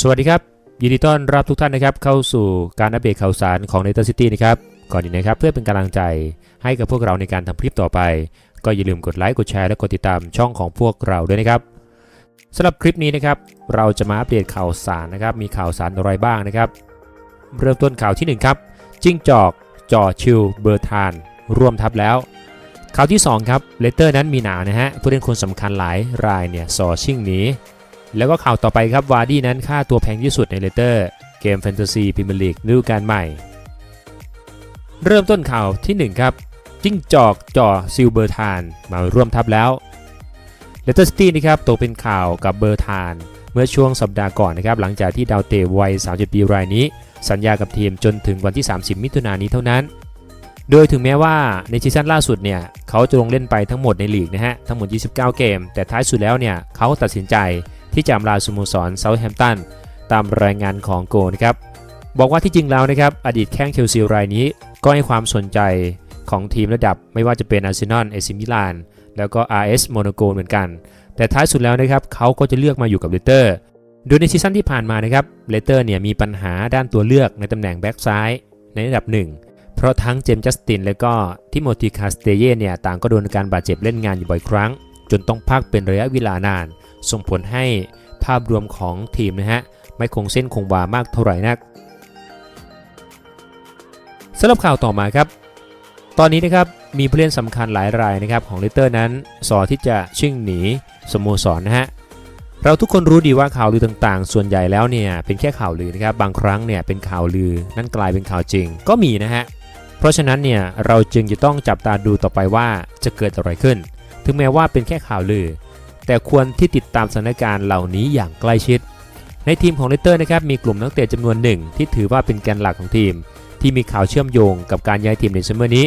สวัสดีครับ ยินดีต้อนรับทุกท่านนะครับเข้าสู่การอัปเดตข่าวสารของ n e t h e r City นะครับก่อนอื่นนะครับเพื่อเป็นกำลังใจให้กับพวกเราในการทำคลิปต่อไป ก็อย่าลืมกดไลค์กดแชร์และกดติดตามช่องของพวกเราด้วยนะครับสำหรับคลิปนี้นะครับเราจะมาอัปเดตข่าวสารนะครับมีข่าวสารอะไรบ้างนะครับ เริ่มต้นข่าวที่หนึ่งครับ จิ้งจอกจ่อชิวเบอร์ทาน ร่วมทัพแล้วข่าวที่สองครับเลเตอร์นั้นมีหนานะฮะผู้เล่นคนสำคัญหลายรายเนี่ยสอชิ่งหนี แล้วก็ข่าวต่อไปครับวาร์ดี้นั้นค่าตัวแพงที่สุดในเลเตอร์เกมแฟนตาซีพรีเมียร์ลีกฤดูกาลใหม่ เริ่มต้นข่าวทีหนึ่1 ครับ จิ้งจอกจ่อซิลเบอร์ทานมาร่วมทัพแล้วเลเตอร์ซิตี้นะครับตกเป็นข่าวกับเบอร์ทาน เมื่อช่วงสัปดาห์ก่อนนะครับหลังจากที่ดาวเตะวัย30ปีรายนี้ สัญญากับทีมจนถึงวันที่ 30 มิถุนายนนี้เท่านั้น โดยถึงแม้ว่าในซีซั่นล่าสุดเนี่ยเขาจะลงเล่นไปทั้งหมดในลีกนะฮะทั้งหมด 29 เกม แต่ท้ายสุดแล้วเนี่ยเขาตัดสินใจ ที่จะอำลาสโมสรเซาท์แฮมป์ตันตามรายงานของโกนะครับบอกว่าที่จริงแล้วนะครับอดีตแข้งเชลซีรายนี้ก็ให้ความสนใจของทีมระดับไม่ว่าจะเป็นอาร์เซนอลเอซิมิลานแล้วก็ RS โมโนโกเหมือนกัน แต่ท้ายสุดแล้วนะครับเขาก็จะเลือกมาอยู่กับเลเตอร์ โดยในซีซั่นที่ผ่านมานะครับเลเตอร์เนี่ยมีปัญหาด้านตัวเลือกในตำแหน่งแบ็กซ้ายในระดับหนึ่งเพราะทั้งเจมส์จัสติน และก็ทิโมธีคาสเตเย่เนี่ยต่างก็โดนการบาดเจ็บเล่นงานอยู่บ่อยครั้ง จนต้องพักเป็นระยะเวลานาน ส่งผลให้ภาพรวมของทีมนะฮะไม่คงเส้นคงวามากเท่าไหร่นักสำหรับข่าวต่อมาครับ ตอนนี้นะครับมีผู้เล่นสำคัญหลายรายนะครับของเลเตอร์นั้นสอที่จะชิ่งหนีสโมสรนะฮะเราทุกคนรู้ดีว่าข่าวลือต่างๆ ส่วนใหญ่แล้วเนี่ยเป็นแค่ข่าวลือนะครับบางครั้งเนี่ยเป็นข่าวลือนั่นกลายเป็นข่าวจริงก็มีนะฮะเพราะฉะนั้นเนี่ยเราจึงจะต้องจับตาดูต่อไปว่าจะเกิดอะไรขึ้น ถึงแม้ว่าเป็นแค่ข่าวลือ แต่ควรที่ติดตามสถานการณ์เหล่านี้อย่างใกล้ชิด ในทีมของเลสเตอร์นะครับมีกลุ่มนักเตะจำนวนหนึ่งที่ถือว่าเป็นแกนหลักของทีม ที่มีข่าวเชื่อมโยงกับการย้ายทีมในซัมเมอร์นี้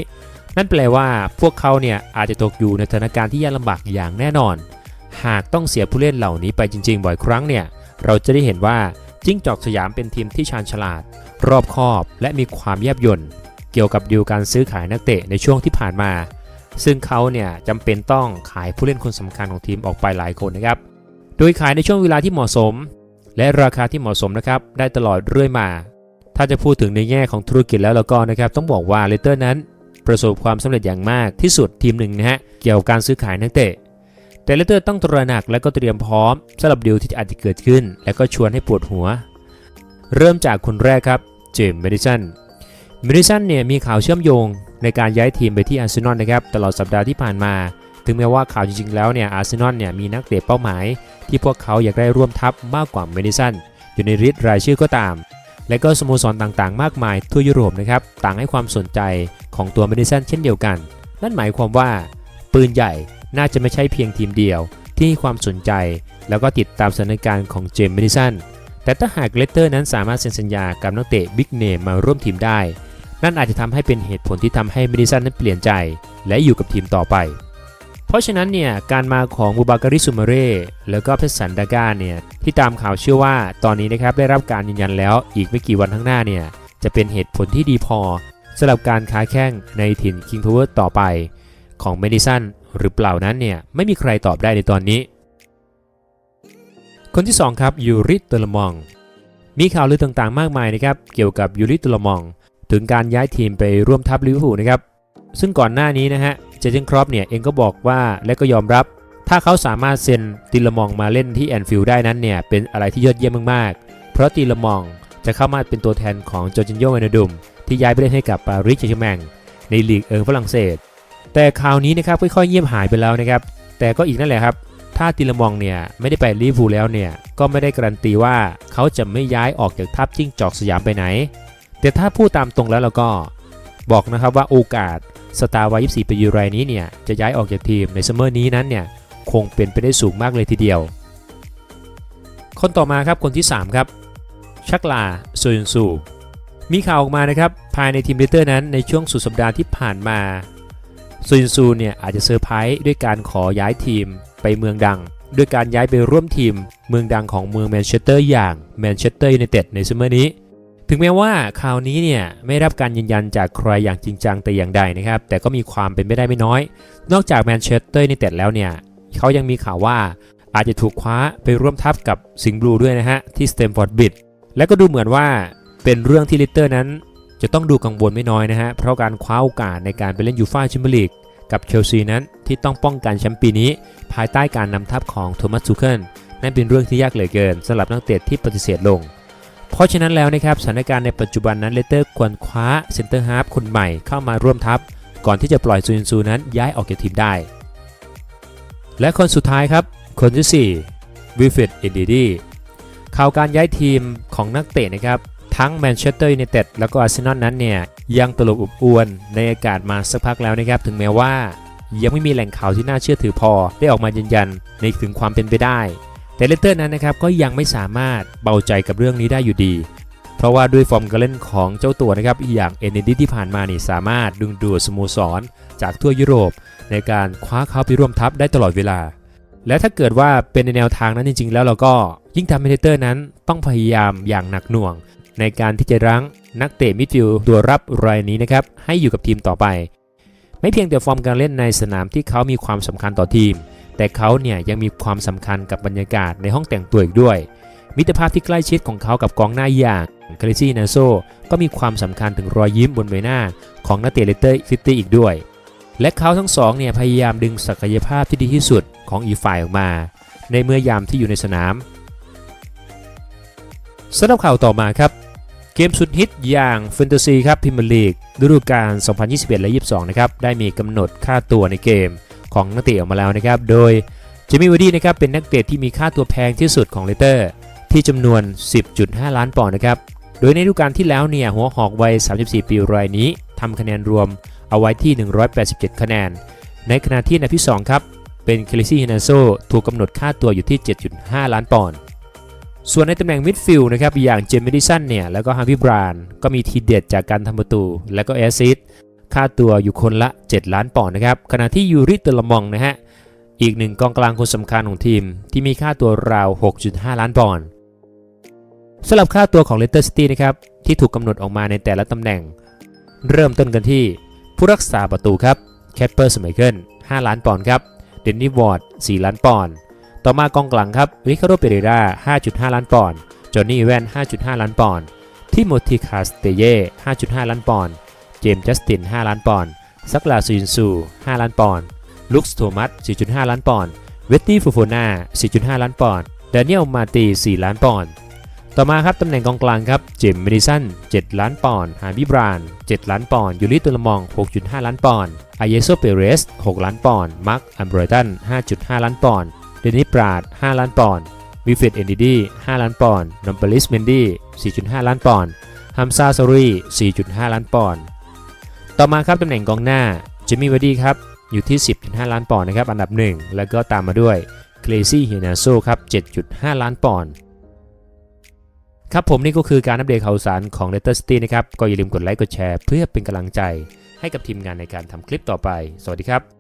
นั่นแปลว่าพวกเขาเนี่ยอาจจะตกอยู่ในสถานการณ์ที่ยากลำบากอย่างแน่นอน หากต้องเสียผู้เล่นเหล่านี้ไปจริง ๆ บ่อยครั้งเนี่ยเราจะได้เห็นว่าจิ้งจอกสยามเป็นทีมที่ชาญฉลาด รอบคอบและมีความแยบยลเกี่ยวกับดีลการซื้อขายนักเตะในช่วงที่ผ่านมา ซึ่งเขาเนี่ยจำเป็นต้องขายผู้เล่นคนสำคัญของทีมออกไปหลายคนนะครับ โดยขายในช่วงเวลาที่เหมาะสม และราคาที่เหมาะสมนะครับ ได้ตลอดเรื่อยมา ถ้าจะพูดถึงในแง่ของธุรกิจแล้วแล้วก็นะครับ ต้องบอกว่าเลเตอร์นั้น ประสบความสำเร็จอย่างมากที่สุดทีมหนึ่งนะฮะเกี่ยวกับการซื้อขายนักเตะ แต่เลเตอร์ต้องตระหนักและก็เตรียมพร้อมสำหรับดีลที่อาจจะเกิดขึ้น และก็ชวนให้ปวดหัว เริ่มจากคนแรกครับเจมส์เมดิสัน มดิสันเนี่ยมีข่าวเชื่อมโยงในการย้ายทีมไปที่อาร์เซนอลนะครับตลอดสัปดาห์ที่ผ่านมา ถึงแม้ว่าข่าวจริงๆแล้วเนี่ยอาร์เซนอลเนี่ยมีนักเตะเป้าหมาย ที่พวกเขาอยากได้ร่วมทัพมากกว่าเมดิสันอยู่ในริดรายชื่อก็ตาม และก็สโมสรต่างๆ มากมายทั่วยุโรปนะครับต่างให้ความสนใจของตัวเมดิสันเช่นเดียวกัน นั่นหมายความว่า ปืนใหญ่น่าจะไม่ใช่เพียงทีมเดียว ที่ให้ความสนใจ แล้วก็ติดตามสถานการณ์ของเจมส์เมดิสันแต่ถ้าหากเลสเตอร์นั้นสามารถเซ็นสัญญากับนักเตะบิ๊กเนมมาร่วมทีมได้ นั่นอาจจะทำให้เป็นเหตุผลที่ทำให้เมดิสันนั้นเปลี่ยนใจ และอยู่กับทีมต่อไป เพราะฉะนั้นเนี่ยการมาของบูบาการิสุมาเร่แล้วก็เพชรสันดากาเนี่ยที่ตามข่าวเชื่อว่าตอนนี้นะครับได้รับการยืนยันแล้วอีกไม่กี่วันข้างหน้าเนี่ยจะเป็นเหตุผลที่ดีพอสำหรับการค้าแข่งในถิ่นคิงพาวเวอร์ต่อไป ของเมดิสันหรือเปล่านั้นเนี่ยไม่มีใครตอบได้ในตอนนี้ คนที่ 2 ครับยูริตเตลมอง มีข่าวลือต่างๆ มากมายนะครับเกี่ยวกับยูริตเตลมอง ถึงการย้ายทีมไปร่วมทัพลิเวอร์พูลนะครับ ซึ่งก่อนหน้านี้นะฮะ เจเจนครอปเนี่ยเองก็บอกว่าและก็ยอมรับ ถ้าเขาสามารถเซ็นติลมองมาเล่นที่แอนฟิลด์ได้นั้นเนี่ย เป็นอะไรที่ยอดเยี่ยมมากๆ เพราะติลมองจะเข้ามาเป็นตัวแทนของจอร์จินโยเวนดุมที่ย้ายไปเล่นให้กับปารีสแซงต์แมงในลีกเอิงฝรั่งเศส แต่ข่าวนี้นะครับค่อยๆเงียบหายไปแล้วนะครับ แต่ก็อีกนั่นแหละครับ ถ้าติลมองเนี่ยไม่ได้ไปลิเวอร์พูลแล้วเนี่ย ก็ไม่ได้การันตีว่าเขาจะไม่ย้ายออกจากทัพจิ้งจอกสยามไปไหน แต่ถ้าพูดตามตรงแล้วเราก็บอกนะครับว่าโอกาสสตาร์วัย24ปียูรายนี้เนี่ยจะย้ายออกจากทีมในซัมเมอร์นี้นั้นเนี่ยคงเป็นไปได้สูงมากเลยทีเดียว คนต่อมาครับคนที่ 3 ครับ ชักลาโซยุนซูมีข่าวออกมานะครับภายในทีมเลเตอร์นั้นในช่วงสุดสัปดาห์ที่ผ่านมาโซยุนซูเนี่ยอาจจะเซอร์ไพรส์ด้วยการขอย้ายทีมไปเมืองดัง ด้วยการย้ายไปร่วมทีมเมืองดังของเมืองแมนเชสเตอร์อย่างแมนเชสเตอร์ยูไนเต็ดในซัมเมอร์นี้ ถึงแม้ว่าข่าวนี้เนี่ยไม่รับการยืนยันจากใครอย่างจริงจังแต่อย่างใดนะครับ แต่ก็มีความเป็นไปได้ไม่น้อย นอกจากแมนเชสเตอร์ยูไนเต็ดแล้วเนี่ยเขายังมีข่าวว่าอาจจะถูกคว้าไปร่วมทัพกับสิงห์บลูด้วยนะฮะ ที่สเตมฟอร์ดบิดและก็ดูเหมือนว่าเป็นเรื่องที่ลิเตอร์นั้น จะต้องดูกังวลไม่น้อยนะฮะ เพราะการคว้าโอกาสในการไปเล่นยูฟ่าแชมเปี้ยนลีกกับเชลซีนั้นที่ต้องป้องกันแชมป์ปีนี้ ภายใต้การนำทัพของโทมัสซูเคิลนั่นเป็นเรื่องที่ยากเหลือเกินสำหรับนักเตะที่ปฏิเสธลง เพราะฉะนั้นแล้วนะครับสถานการณ์ในปัจจุบันนั้นเลเตอร์ควรคว้าเซนเตอร์ฮาร์ฟคนใหม่เข้ามาร่วมทัพ ก่อนที่จะปล่อยซูนซูนั้นย้ายออกจากทีมได้ และคนสุดท้ายครับ คนที่4วิฟ r ดเอดีดีข่าวการย้ายทีมของนักเตะนะครับทั้งแมนเชสเตอร์ยูไนเต็ดแล้วก็อาร์เซนอลนั้นเนี่ยยังตลบอบอวนในอากาศมาสักพักแล้วนะครับถึงแม้ว่ายังไม่มีแหล่งข่าวที่น่าเชื่อถือพอได้ออกมายืนยันในถึงความเป็นไปได้ แต่เลสเตอร์นั้นนะครับก็ยังไม่สามารถเบาใจกับเรื่องนี้ได้อยู่ดี เพราะว่าด้วยฟอร์มการเล่นของเจ้าตัวนะครับอย่างเอเนดีที่ผ่านมานี่สามารถดึงดูดสโมสร จากทั่วยุโรป ในการคว้าเข้าไปร่วมทัพได้ตลอดเวลา และถ้าเกิดว่าเป็นในแนวทางนั้นจริง ๆ แล้วเราก็ยิ่งทำให้เลสเตอร์นั้นต้องพยายามอย่างหนักหน่วง ในการที่จะรั้งนักเตะมิดฟิลด์ตัวรับรายนี้นะครับให้อยู่กับทีมต่อไป ไม่เพียงแต่ฟอร์มการเล่นในสนามที่เขามีความสำคัญต่อทีม แต่เขาเนี่ยยังมีความสำคัญกับบรรยากาศในห้องแต่งตัวอีกด้วย มิตรภาพที่ใกล้ชิดของเขากับกองหน้าอย่างคาริซี่นาโซก็มีความสำคัญถึงรอยยิ้มบนใบหน้าของนักเตะเลสเตอร์ซิตี้อีกด้วย และเขาทั้งสองเนี่ยพยายามดึงศักยภาพที่ดีที่สุดของอีฝ่ายออกมา ในเมื่อยามที่อยู่ในสนามสำหรับข่าวต่อมาครับ เกมสุดฮิตอย่างแฟนตาซีครับพิมลีกฤดูกาล 2021 และ 22 นะครับ ได้มีกำหนดค่าตัวในเกม ของนักเตะออกมาแล้วนะครับ โดยเจมี่วอดี้นะครับเป็นนักเตะที่มีค่าตัวแพงที่สุดของเลสเตอร์ ที่จำนวน 10.5 ล้านปอนด์นะครับ โดยในฤดูกาลที่แล้วเนี่ยหัวหอกวัย 34 ปีรายนี้ทำคะแนนรวมเอาไว้ที่ 187 คะแนน ในขณะที่อันดับที่2ครับเป็นเคลิซี่ฮินาโซถูกกำหนดค่าตัวอยู่ที่ 7.5 ล้านปอนด์ส่วนในตำแหน่งมิดฟิลด์นะครับอย่างเจมส์ดิสันเนี่ยแล้วก็ฮาร์วิบรานก็มีทีเด็ดจากการทำประตู และก็แอสซิสต์ ค่าตัวอยู่คนละ 7 ล้านปอนด์นะครับ ขณะที่ยูริเตอร์ลมองนะฮะ อีกหนึ่งกองกลางคนสำคัญของทีม ที่มีค่าตัวราว 6.5 ล้านปอนด์สำหรับค่าตัวของเลสเตอร์ซิตี้นะครับ ที่ถูกกำหนดออกมาในแต่ละตำแหน่ง เริ่มต้นกันที่ ผู้รักษาประตูครับแคปเปอร์สมัยเคิล5ล้านปอนด์ครับ เดนนี่วอร์ด 4 ล้านปอนด์ ต่อมากองกลางครับริคาโดเปเรรา5.5 ล้านปอนด์ จอห์นนี่แวน 5.5 ล้านปอนด์ ทิโมธีคาสเตเย่ 5.5 ล้านปอนด์ เจมส์จัสติน 5 ล้านปอนด์ซักลาซูยินซู 5 ล้านปอนด์ลุคส์โทมัส 4.5 ล้านปอนด์เวตตี้ฟูโฟนา4.5 ล้านปอนด์ดานิเอลมาตี 4 ล้านปอนด์ต่อมาครับตำแหน่งกองกลางครับเจมส์เมดิสัน 7 ล้านปอนด์ฮาร์บิบราน 7 ล้านปอนด์ยูริตุลมอง 6.5 ล้านปอนด์อายเยโซเปเรส 6 ล้านปอนด์มาร์คอัมเบรตัน 5.5 ล้านปอนด์เดนิสปราด 5 ล้านปอนด์วิฟิดเอนดิดี5ล้านปอนด์นอมเบลิสเมนดี้ 4.5 ล้านปอนด์ฮัมซาซารี 4.5 ล้านปอนด์ ต่อมาครับตำแหน่งกองหน้าจะมี่วดี้ครับอยู่ที่ 10.5 ล้านปอนด์นะครับ อันดับ 1 แล้วก็ตามมาด้วยเคลซี่เฮนาโซครับ7.5 ล้านปอนด์ครับผมนี่ก็คือการอัปเดตข่าวสารของ l e t t e r City นะครับ ก็อย่าลืมกดไลค์กดแชร์ เพื่อเป็นกำลังใจให้กับทีมงานในการทำคลิปต่อไป สวัสดีครับ